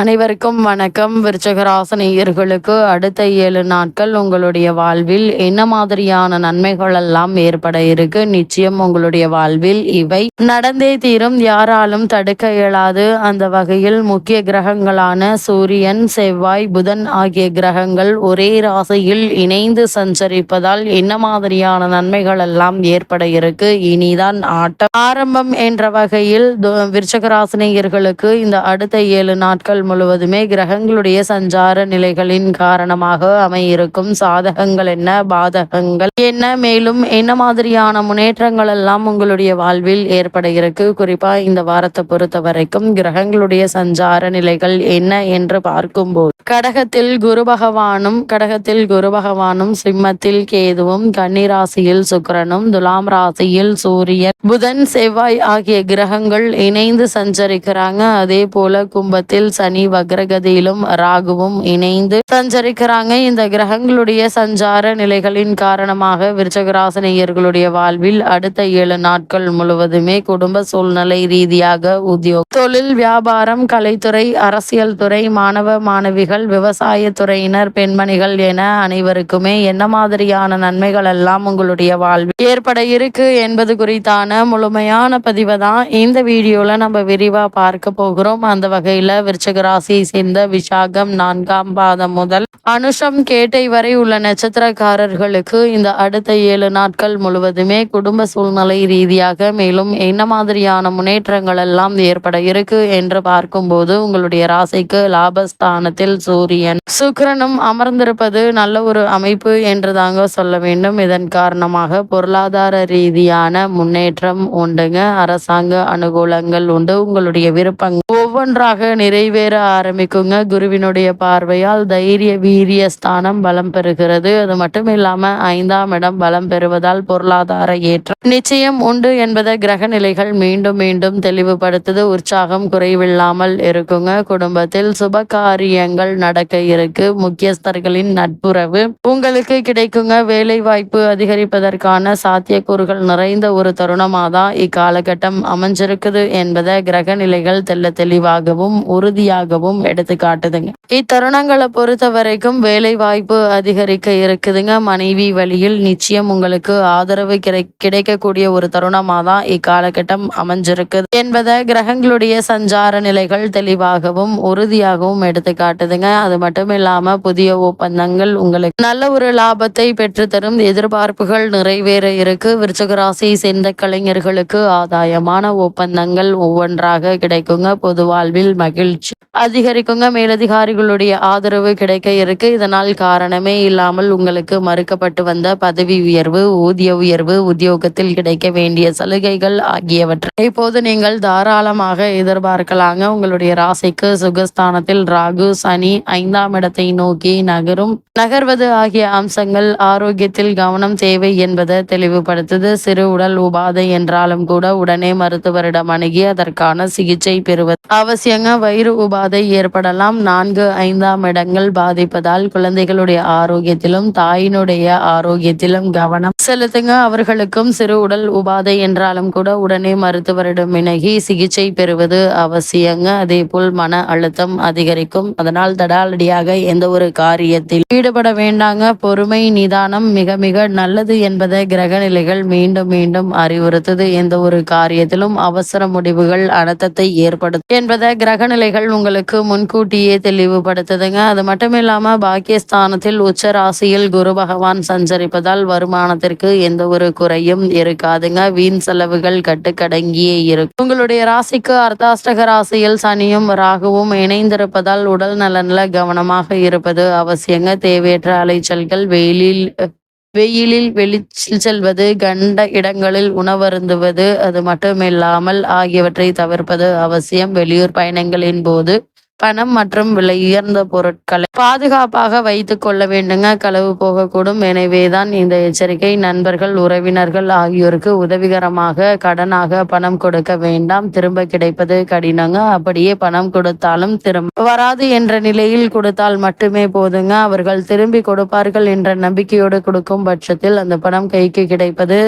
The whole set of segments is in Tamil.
அனைவருக்கும் வணக்கம். விருச்சகராசனியர்களுக்கு அடுத்த ஏழு நாட்கள் உங்களுடைய வாழ்வில் என்ன மாதிரியான நன்மைகள் எல்லாம் ஏற்பட இருக்கு? நிச்சயம் உங்களுடைய வாழ்வில் இவை நடந்தே தீரும். யாராலும் தடுக்க இயலாது. அந்த வகையில் முக்கிய கிரகங்களான சூரியன் செவ்வாய் புதன் ஆகிய கிரகங்கள் ஒரே ராசியில் இணைந்து சஞ்சரிப்பதால் என்ன மாதிரியான நன்மைகள் எல்லாம் ஏற்பட இருக்கு? இனிதான் ஆட்டம் ஆரம்பம் என்ற வகையில் விருச்சகராசினியர்களுக்கு இந்த அடுத்த ஏழு நாட்கள் முழுவதுமே கிரகங்களுடைய சஞ்சார நிலைகளின் காரணமாக அமையிருக்கும். சாதகங்கள் என்ன? பாதகங்கள் என்ன? மேலும் என்ன மாதிரியான முன்னேற்றங்கள் எல்லாம் உங்களுடைய வாழ்வில் ஏற்பட இருக்கு குறிப்பா இந்த வாரத்தை பொறுத்த வரைக்கும் கிரகங்களுடைய சஞ்சார நிலைகள் என்ன என்று பார்க்கும்போது கடகத்தில் குரு பகவானும் கடகத்தில் குரு பகவானும் சிம்மத்தில் கேதுவும் கன்னிராசியில் சுக்கரனும் துலாம் ராசியில் சூரியன் புதன் செவ்வாய் ஆகிய கிரகங்கள் இணைந்து சஞ்சரிக்கிறாங்க. அதே போல கும்பத்தில் சனி வக்ரகதியிலும் ராகுவும் இணைந்து சஞ்சரிக்கிறாங்க. இந்த கிரகங்களுடைய சஞ்சார நிலைகளின் காரணமாக விருச்சகராசனையர்களுடைய வாழ்வில் அடுத்த ஏழு நாட்கள் முழுவதுமே குடும்ப சூழ்நிலை ரீதியாக உத்தியோக தொழில் வியாபாரம் கலைத்துறை அரசியல் துறை மாணவ மாணவிகள் விவசாய துறையினர் பெண்மணிகள் என அனைவருக்குமே என்ன மாதிரியான நன்மைகள் எல்லாம் உங்களுடைய வாழ்வில் ஏற்பட இருக்கு என்பது குறித்தான முழுமையான பதிவை தான் இந்த வீடியோல நம்ம விரிவா பார்க்க போகிறோம். அந்த வகையில விருச்சக ராசியை சேர்ந்த விசாகம் நான்காம் பாதம் முதல் அனுஷம் கேட்டை வரை உள்ள நட்சத்திரக்காரர்களுக்கு இந்த அடுத்த ஏழு நாட்கள் முழுவதுமே குடும்ப சூழ்நிலை ரீதியாக மேலும் என்ன மாதிரியான முன்னேற்றங்கள் எல்லாம் ஏற்பட இருக்கு என்று பார்க்கும்போது உங்களுடைய ராசிக்கு லாபஸ்தானத்தில் சூரியன் சுக்கரனும் அமர்ந்திருப்பது நல்ல ஒரு அமைப்பு என்று தாங்க சொல்ல வேண்டும். இதன் காரணமாக பொருளாதார ரீதியான முன்னேற்றம் உண்டுங்க. அரசாங்க அனுகூலங்கள் உண்டு. உங்களுடைய விருப்பங்கள் ஒவ்வொன்றாக நிறைவேற ஆரம்பிக்குங்க. குருவினுடைய பார்வையால் தைரிய வீரிய ஸ்தானம் பலம் பெறுகிறது. அது மட்டும் இல்லாம ஐந்தாம் இடம் பலம் பெறுவதால் பொருளாதார ஏற்றம் நிச்சயம் உண்டு என்பதை கிரக நிலைகள் மீண்டும் மீண்டும் தெளிவுபடுத்துது. உற்சாகம் குறைவில்லாமல் இருக்குங்க. குடும்பத்தில் சுப காரியங்கள் நடக்க இருக்கு. முக்கியஸ்தர்களின் நட்புறவு உங்களுக்கு கிடைக்குங்க. வேலை வாய்ப்பு அதிகரிப்பதற்கான சாத்தியக்கூறுகள் நிறைந்த ஒரு தருணமாக தான் இக்காலகட்டம் அமைஞ்சிருக்குது என்பதை கிரக நிலைகள் தெல்ல தெளிவாகவும் உறுதியாக உறுதியாகவும் எடுத்து காட்டுதுங்க. இத்தருணங்களை பொறுத்த வரைக்கும் வேலை வாய்ப்பு அதிகரிக்க இருக்குதுங்க. மனைவி வழியில் நிச்சயம் உங்களுக்கு ஆதரவு கிடை கிடைக்கக்கூடிய ஒரு தருணமா தான் இக்காலகட்டம் அமைஞ்சிருக்குது என்பதை கிரகங்களுடைய சஞ்சார நிலைகள் தெளிவாகவும் உறுதியாகவும் எடுத்து காட்டுதுங்க. அது மட்டும் இல்லாம புதிய ஒப்பந்தங்கள் உங்களுக்கு நல்ல ஒரு லாபத்தை பெற்றுத்தரும். எதிர்பார்ப்புகள் நிறைவேற இருக்கு. விருச்சகராசி சேர்ந்த கலைஞர்களுக்கு ஆதாயமான ஒப்பந்தங்கள் ஒவ்வொன்றாக கிடைக்குங்க. பொது வாழ்வில் மகிழ்ச்சி. அதிகரிக்குங்க. மேலதிகாரிகளுடைய ஆதரவு கிடைக்க இருக்கு. இதனால் காரணமே இல்லாமல் உங்களுக்கு மறுக்கப்பட்டு வந்த பதவி உயர்வு ஊதிய உயர்வு உத்தியோகத்தில் கிடைக்க வேண்டிய சலுகைகள் ஆகியவற்றை இப்போது நீங்கள் தாராளமாக எதிர்பார்க்கலாங்க. உங்களுடைய ராசிக்கு சுகஸ்தானத்தில் ராகு சனி ஐந்தாம் இடத்தை நோக்கி நகரும். நகர்வது ஆகிய அம்சங்கள் ஆரோக்கியத்தில் கவனம் தேவை என்பதை தெளிவுபடுத்துது. சிறு உடல் உபாதை என்றாலும் கூட உடனே மருத்துவரிடம் அணுகி அதற்கான சிகிச்சை பெறுவது அவசியங்க. வயிறு பாதை ஏற்படலாம். நான்கு ஐந்தாம் இடங்கள் பாதிப்பதால் குழந்தைகளுடைய ஆரோக்கியத்திலும் தாயினுடைய ஆரோக்கியத்திலும் கவனம் செலுத்துங்க. அவர்களுக்கும் சிறு உடல் உபாதை என்றாலும் கூட உடனே மருத்துவரிடம் இணகி சிகிச்சை பெறுவது அவசியங்க. அதே போல் மன அழுத்தம் அதிகரிக்கும். அதனால் தடாலடியாக எந்த ஒரு காரியத்தில் ஈடுபட வேண்டாங்க. பொறுமை நிதானம் மிக மிக நல்லது என்பதை கிரக நிலைகள் மீண்டும் மீண்டும் அறிவுறுத்தது. எந்த ஒரு காரியத்திலும் அவசர முடிவுகள் அனத்தத்தை ஏற்படுத்தும் என்பதை கிரக நிலைகள் உங்களுக்கு முன்கூட்டியே தெளிவுபடுத்துதுங்க. அது மட்டும் இல்லாமல் பாக்கியஸ்தானத்தில் உச்ச ராசியில் குரு பகவான் சஞ்சரிப்பதால் வருமானத்திற்கு எந்த ஒரு குறையும் இருக்காதுங்க. வீண் செலவுகள் கட்டுக்கடங்கியே இருக்கும். உங்களுடைய ராசிக்கு அர்த்தாஷ்டக ராசியில் சனியும் ராகுவும் இணைந்திருப்பதால் உடல் நலன்ல கவனமாக இருப்பது அவசியங்க. தேவையற்ற அலைச்சல்கள் வெயிலில் வெயிலில் வெளிச்சில் செல்வது கண்ட இடங்களில் உணவருந்துவது அது மட்டுமில்லாமல் ஆகியவற்றை தவிர்ப்பது அவசியம். வெளியூர் பயணங்களின் போது பணம் மற்றும் விலை உயர்ந்த பொருட்களை பாதுகாப்பாக வைத்து கொள்ள வேண்டுங்க. களவு போகக்கூடும். எனவேதான் இந்த எச்சரிக்கை நண்பர்கள் உறவினர்கள் ஆகியோருக்கு உதவிகரமாக கடனாக பணம் கொடுக்க வேண்டாம். திரும்ப கிடைப்பது கடினங்க. அப்படியே பணம் கொடுத்தாலும் திரும்ப வராது என்ற நிலையில் கொடுத்தால் மட்டுமே போதுங்க. அவர்கள் திரும்பி கொடுப்பார்கள் என்ற நம்பிக்கையோடு கொடுக்கும் பட்சத்தில் அந்த பணம் கைக்கு கிடைப்பது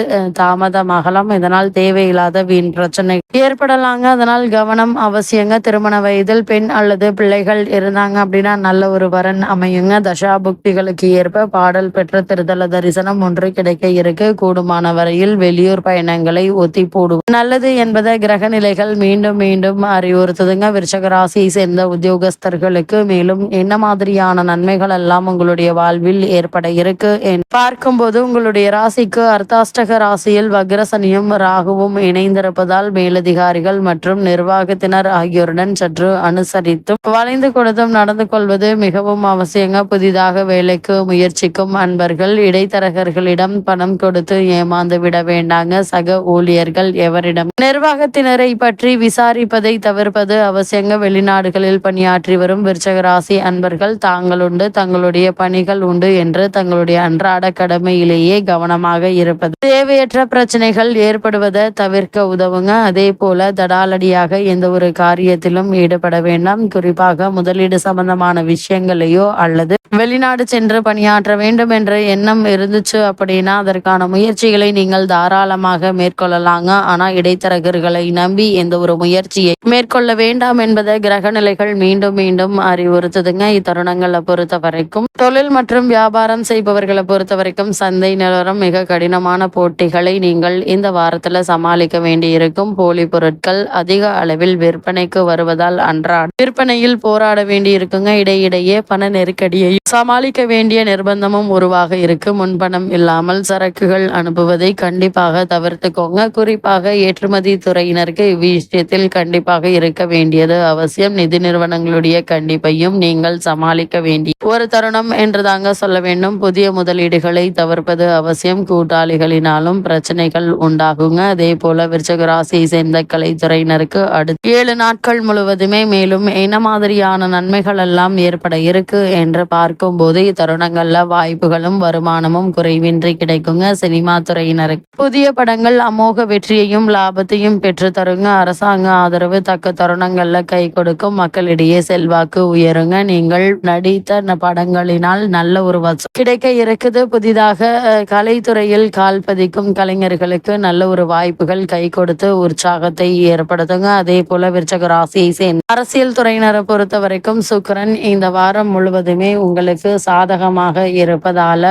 தாமதமாகலாம். இதனால் தேவையில்லாத வீண் பிரச்சனை ஏற்படலாங்க. அதனால் கவனம் அவசியங்க. திருமண வயதில் பெண் அல்லது அல்லது பிள்ளைகள் இருந்தாங்க அப்படின்னா நல்ல ஒரு வரன் அமையுங்க. தசா புக்திகளுக்கு ஏற்ப பாடல் பெற்ற திருதல தரிசனம் ஒன்று கிடைக்க இருக்கு. கூடுமான வரையில் வெளியூர் பயணங்களை ஒத்தி போடுவோம். நல்லது என்பதை கிரக நிலைகள் மீண்டும் மீண்டும் அறிவுறுத்துதுங்க. விருச்சக ராசியை சேர்ந்த உத்தியோகஸ்தர்களுக்கு மேலும் என்ன மாதிரியான நன்மைகள் எல்லாம் உங்களுடைய வாழ்வில் ஏற்பட இருக்கு? பார்க்கும்போது உங்களுடைய ராசிக்கு அர்த்தாஷ்டக ராசியில் வக்ரசனியும் ராகுவும் இணைந்திருப்பதால் மேலதிகாரிகள் மற்றும் நிர்வாகத்தினர் ஆகியோருடன் சற்று அனுசரித்து கொடுத்தும் வளைந்து கொடுத்தும் நடந்து கொள்வது மிகவும் அவசியங்க. புதிதாக வேலைக்கு முயற்சிக்கும் அன்பர்கள் இடைத்தரகர்களிடம் பணம் கொடுத்து ஏமாந்து விட வேண்டாங்க. சக ஊழியர்கள் எவரிடம்? நிர்வாகத்தினரை பற்றி விசாரிப்பதை தவிர்ப்பது அவசியங்க. வெளிநாடுகளில் பணியாற்றி வரும் விருச்சக ராசி அன்பர்கள் தாங்கள் உண்டு தங்களுடைய பணிகள் உண்டு என்று தங்களுடைய அன்றாட கடமையிலேயே கவனமாக இருப்பது. தேவையற்ற பிரச்சனைகள் ஏற்படுவதை தவிர்க்க உதவுங்க. அதே போல தடாலடியாக எந்த ஒரு காரியத்திலும் ஈடுபட வேண்டாம். குறிப்பாக முதலீடு சம்பந்தமான விஷயங்களையோ அல்லது வெளிநாடு சென்று பணியாற்ற வேண்டும் என்ற எண்ணம் இருந்துச்சு அப்படின்னா அதற்கான முயற்சிகளை நீங்கள் தாராளமாக மேற்கொள்ளலாங்க. ஆனா இடைத்தரகர்களை நம்பி எந்த ஒரு முயற்சியை மேற்கொள்ள வேண்டாம் என்பதை கிரக நிலைகள் மீண்டும் மீண்டும் அறிவுறுத்துதுங்க. இத்தருணங்களை பொறுத்த வரைக்கும் தொழில் மற்றும் வியாபாரம் செய்பவர்களை பொறுத்த வரைக்கும் சந்தை நிலவரம் மிக கடினமான போட்டிகளை நீங்கள் இந்த வாரத்துல சமாளிக்க வேண்டி இருக்கும் போலி பொருட்கள் அதிக அளவில் விற்பனைக்கு வருவதால் அன்றாட விற்பனையில் போராட வேண்டி இருக்குங்க இடையிடையே பண நெருக்கடியை சமாளிக்க வேண்டிய நிர்பந்தமும் உருவாக இருக்கு. முன்பணம் இல்லாமல் சரக்குகள் அனுப்புவதை கண்டிப்பாக தவிர்த்துக்கோங்க. குறிப்பாக ஏற்றுமதி துறையினருக்கு இவ்விஷயத்தில் கண்டிப்பாக இருக்க வேண்டியது அவசியம். நிதி நிறுவனங்களுடைய கண்டிப்பையும் நீங்கள் சமாளிக்க வேண்டிய ஒரு தருணம் என்று தாங்க சொல்ல வேண்டும். புதிய முதலீடுகளை தவிர்ப்பது அவசியம். கூட்டாளிகளினாலும் பிரச்சனைகள் உண்டாகுங்க. அதே போல விருச்சகராசியை சேர்ந்த கலைத்துறையினருக்கு அடுத்து ஏழு நாட்கள் முழுவதுமே மேலும் என்ன மாதிரியான நன்மைகள் எல்லாம் ஏற்பட இருக்கு என்று பார்க்கும் போது இத்தருணங்கள்ல வாய்ப்புகளும் வருமானமும் குறைவின்றி கிடைக்குங்க. சினிமா துறையினருக்கு புதிய படங்கள் அமோக வெற்றியையும் லாபத்தையும் பெற்று தருங்க. அரசாங்க ஆதரவு தக்க தருணங்கள்ல கை கொடுக்கும் மக்களிடையே செல்வாக்கு உயருங்க. நீங்கள் நடித்த படங்களினால் நல்ல ஒரு வசம் கிடைக்க இருக்குது. புதிதாக கலைத்துறையில் கால் பதிக்கும் கலைஞர்களுக்கு நல்ல ஒரு வாய்ப்புகள் கை கொடுத்து உற்சாகத்தை ஏற்படுத்துங்க. அதே போல விருச்சக ராசியை சேர்ந்த அரசியல் துறையினர் பொறுத்த வரைக்கும் சுக்கரன் இந்த வாரம் முழுவதுமே உங்களுக்கு சாதகமாக இருப்பதால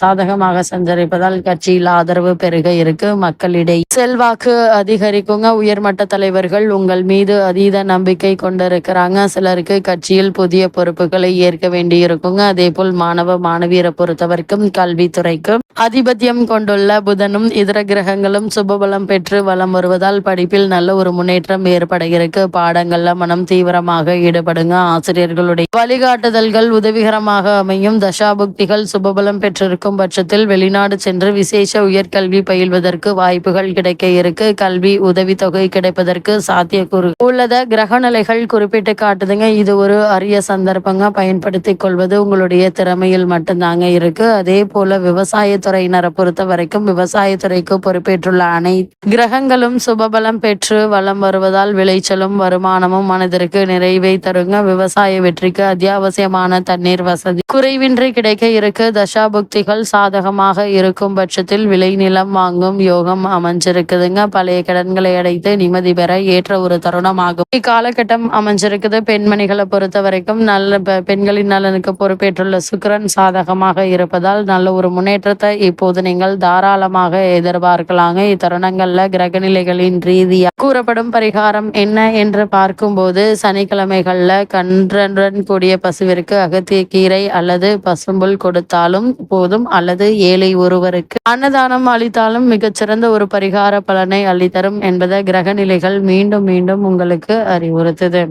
சாதகமாக சஞ்சரிப்பதால் கட்சியில் ஆதரவு பெருக இருக்கு. மக்களிடையே செல்வாக்கு அதிகரிக்குங்க. உயர்மட்ட தலைவர்கள் உங்கள் மீது அதீத நம்பிக்கை கொண்டிருக்கிறாங்க. சிலருக்கு கட்சியில் புதிய பொறுப்புகளை ஏற்க வேண்டி இருக்குங்க அதே போல் மாணவ மாணவியரை பொறுத்த வரைக்கும் கல்வித்துறைக்கும் அதிபத்தியம் கொண்டுள்ள புதனும் இதர கிரகங்களும் சுபபலம் பெற்று வலம் வருவதால் படிப்பில் நல்ல ஒரு முன்னேற்றம் ஏற்பட இருக்கு. பாடங்கள்ல மனம் தீவிரமாக ஈடுபடுங்க. ஆசிரியர்களுடைய வழிகாட்டுதல்கள் உதவிகரமாக அமையும். தசாபுக்திகள் சுபபலம் பெற்றிருக்கும் பட்சத்தில் வெளிநாடு சென்று விசேஷ உயர்கல்வி பயில்வதற்கு வாய்ப்புகள் கிடைக்க இருக்கு. கல்வி உதவித்தொகை கிடைப்பதற்கு சாத்தியக்கூறு உள்ளத கிரக நிலைகள் குறிப்பிட்டு காட்டுதுங்க. இது ஒரு அரிய சந்தர்ப்பங்க. பயன்படுத்தி கொள்வது உங்களுடைய திறமையில் மட்டும்தாங்க இருக்கு. அதே போல விவசாய துறையினரை பொறுத்த வரைக்கும் விவசாயத்துறைக்கு பொறுப்பேற்றுள்ள அனைத்து கிரகங்களும் சுபபலம் பெற்று வளம் வருவதால் விளைச்சலும் வருமானமும் மனதிற்கு நிறை நிறைவை தருங்க. விவசாய வெற்றிக்கு அத்தியாவசியமான தண்ணீர் வசதி. குறைவின்றி கிடைக்க இருக்கு. தசாபுக்திகள் சாதகமாக இருக்கும் பட்சத்தில் விளை நிலம் வாங்கும் யோகம் அமைஞ்சிருக்குதுங்க. பழைய கடன்களை அடைத்து நிம்மதி பெற ஏற்ற ஒரு தருணமாகும். இக்காலகட்டம் அமைஞ்சிருக்குது. பெண்மணிகளை பொறுத்த வரைக்கும் நல்ல பெண்களின் நலனுக்கு பொறுப்பேற்றுள்ள சுக்கரன் சாதகமாக இருப்பதால் நல்ல ஒரு முன்னேற்றத்தை இப்போது நீங்கள் தாராளமாக எதிர்பார்க்கலாங்க. இத்தருணங்கள்ல கிரகநிலைகளின் ரீதியாக கூறப்படும் பரிகாரம் என்ன என்று பார்க்கும்போது சனிக்கிழமை சனிக்கிழமைகள்ல கன்றன் கூடிய பசுவிற்கு அகத்திய கீரை அல்லது பசும்புல் கொடுத்தாலும் போதும் அல்லது ஏழை ஒருவருக்கு அன்னதானம் அளித்தாலும் மிகச்சிறந்த ஒரு பரிகார பலனை அளித்தரும் என்பதை கிரகநிலைகள் மீண்டும் மீண்டும் உங்களுக்கு அறிவுறுத்துது.